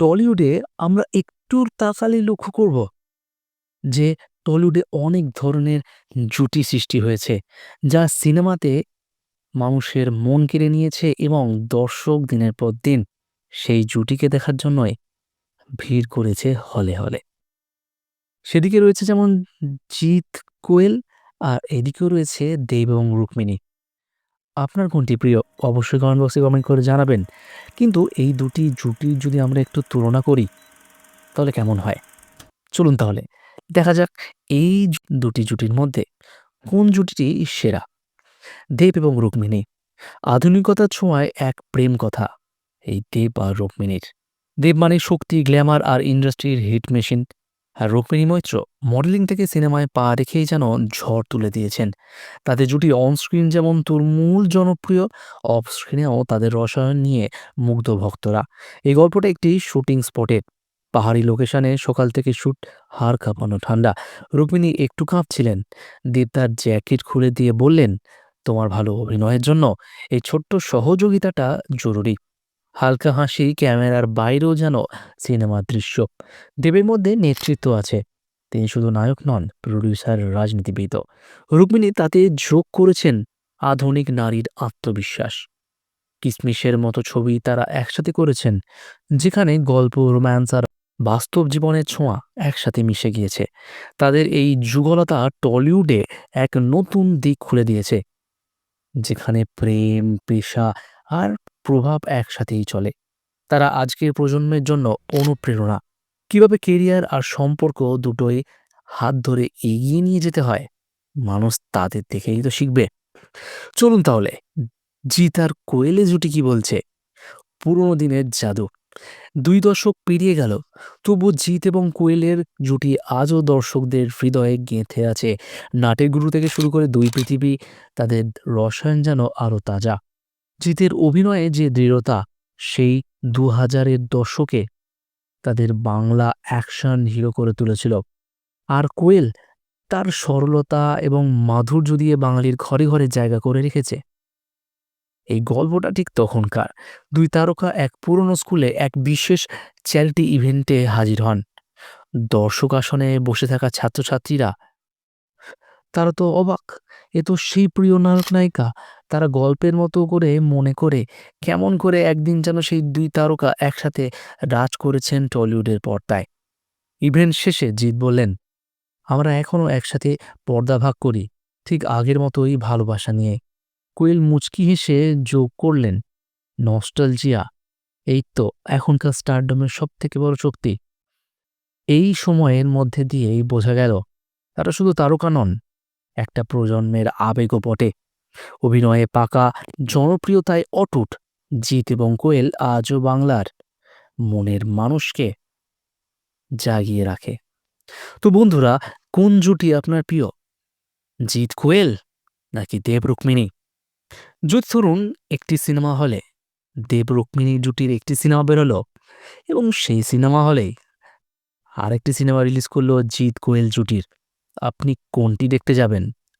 টলিউডে আমরা একটু তাকালে লক্ষ্য করব যে টলিউডে অনেক ধরনের জুটি সৃষ্টি হয়েছে যা সিনেমাতে মানুষের মন কেড়ে নিয়েছে এবং দর্শক দিনের পর দিন সেই জুটিকে দেখার জন্যই ভিড় করেছে হলে হলে। সেদিকে রয়েছে যেমন জিৎ কোয়েল আর এদিকেও রয়েছে দেব এবং রুক্মিণী। আপনার কোনটি প্রিয়? অবশ্যই কমেন্ট বক্সে কমেন্ট করে জানাবেন। কিন্তু এই দুটি জুটির যদি আমরা একটু তুলনা করি, তাহলে কেমন হয়? চলুন তাহলে, দেখা যাক এই দুটি জুটির মধ্যে কোন জুটিটি সেরা? দেব এবং রুক্মিণী, আধুনিকতার ছোঁয়ায় এক প্রেম কথা, এই দেব আর রুক্মিণীর। দেব মানে শক্তি গ্ল্যামার আর ইন্ডাস্ট্রির হিট মেশিন আর রুক্মিণী মৈত্র মডেলিং থেকে সিনেমায় পা রেখেই যেন ঝড় তুলে দিয়েছেন। তাদের জুটি অনস্ক্রিন যেমন তুলমূল জনপ্রিয় অফ স্ক্রিনেও তাদের রসায়ন নিয়ে মুগ্ধ ভক্তরা। এই গল্পটা একটি শুটিং স্পটে পাহাড়ি লোকেশনে সকাল থেকে শ্যুট হার কাঁপানো ঠান্ডা। রুক্মিণী একটু কাঁপছিলেন। দেব তার জ্যাকেট খুলে দিয়ে বললেন, তোমার ভালো অভিনয়ের জন্য এই ছোট্ট সহযোগিতাটা জরুরি। হালকা হাসি ক্যামেরার বাইরেও যেন সিনেমার দৃশ্য। দেবের মধ্যে নেতৃত্ব আছে। তিনি শুধু নায়ক নন প্রডিউসার রাজনীতিবিদ। রুক্মিণী তাতে যোগ করেছেন আধুনিক নারীর আত্মবিশ্বাস। কিসমিসের মতো ছবি তারা একসাথে করেছেন, যেখানে গল্প, রোম্যান্স আর বাস্তব জীবনের ছোঁয়া একসাথে মিশে গিয়েছে। তাদের এই যুগলতা টলিউডে এক নতুন দিক খুলে দিয়েছে, যেখানে প্রেম, পেশা আর প্রভাব একসাথেই চলে। তারা আজকের প্রজন্মের জন্য অনুপ্রেরণা। কীভাবে কেরিয়ার আর সম্পর্ক দুটোই হাত ধরে এগিয়ে নিয়ে যেতে হয়, মানুষ তাদের দেখেই তো শিখবে। চলুন তাহলে জিৎ আর কোয়েলে জুটি কি বলছে? পুরোনো দিনের জাদু। দুই দশক পেরিয়ে গেল, তবু জিত এবং কোয়েলের জুটি আজও দর্শকদের হৃদয়ে গেঁথে আছে। নাটের গুরু থেকে শুরু করে দুই পৃথিবী, তাদের রসায়ন যেন আরও তাজা। জিতের অভিনয়ে যে দৃঢ়তা, সেই দু হাজারের দশকে তাদের বাংলা অ্যাকশন হিরো করে তুলেছিল। আর কোয়েল তার সরলতা এবং মাধুর্য দিয়ে বাঙালির ঘরে ঘরে জায়গা করে রেখেছে। এই গল্পটা ঠিক তখনকার। দুই তারকা এক পুরনো স্কুলে এক বিশেষ চ্যারিটি ইভেন্টে হাজির হন। দর্শক আসনে বসে থাকা ছাত্রছাত্রীরা, তারা তো অবাক, এ তো সেই প্রিয় নায়ক নায়িকা তারা গল্পের মতো করে মনে করে কেমন করে একদিন যেন সেই দুই তারকা একসাথে রাজ করেছেন টলিউডের পর্দায়। ইভেন্ট শেষে জিৎ বললেন, আমরা এখনও একসাথে পর্দা ভাগ করি, ঠিক আগের মতোই ভালোবাসা নিয়ে। কোয়েল মুচকি হেসে যোগ করলেন, নস্টালজিয়া, এই তো এখনকার স্টারডমের সব থেকে বড় শক্তি। এই সময়ের মধ্যে দিয়েই বোঝা গেল, তারা শুধু তারকা নন, একটা প্রজন্মের আবেগও বটে। অভিনয়ে পাকা জনপ্রিয়তায় অটুট জিৎ এবং কোয়েল আজও বাংলার মনের মানুষকে জাগিয়ে রাখে। তো বন্ধুরা, কোন জুটি আপনার প্রিয়? জিৎ কোয়েল নাকি দেব রুক্মিণী? যদি ধরুন, একটি সিনেমা হলে দেব রুক্মিণী জুটির একটি সিনেমা বেরোলো এবং সেই সিনেমা হলেই আরেকটি সিনেমা রিলিজ করল জিৎ কোয়েল জুটির। আপনি কোনটি দেখতে যাবেন?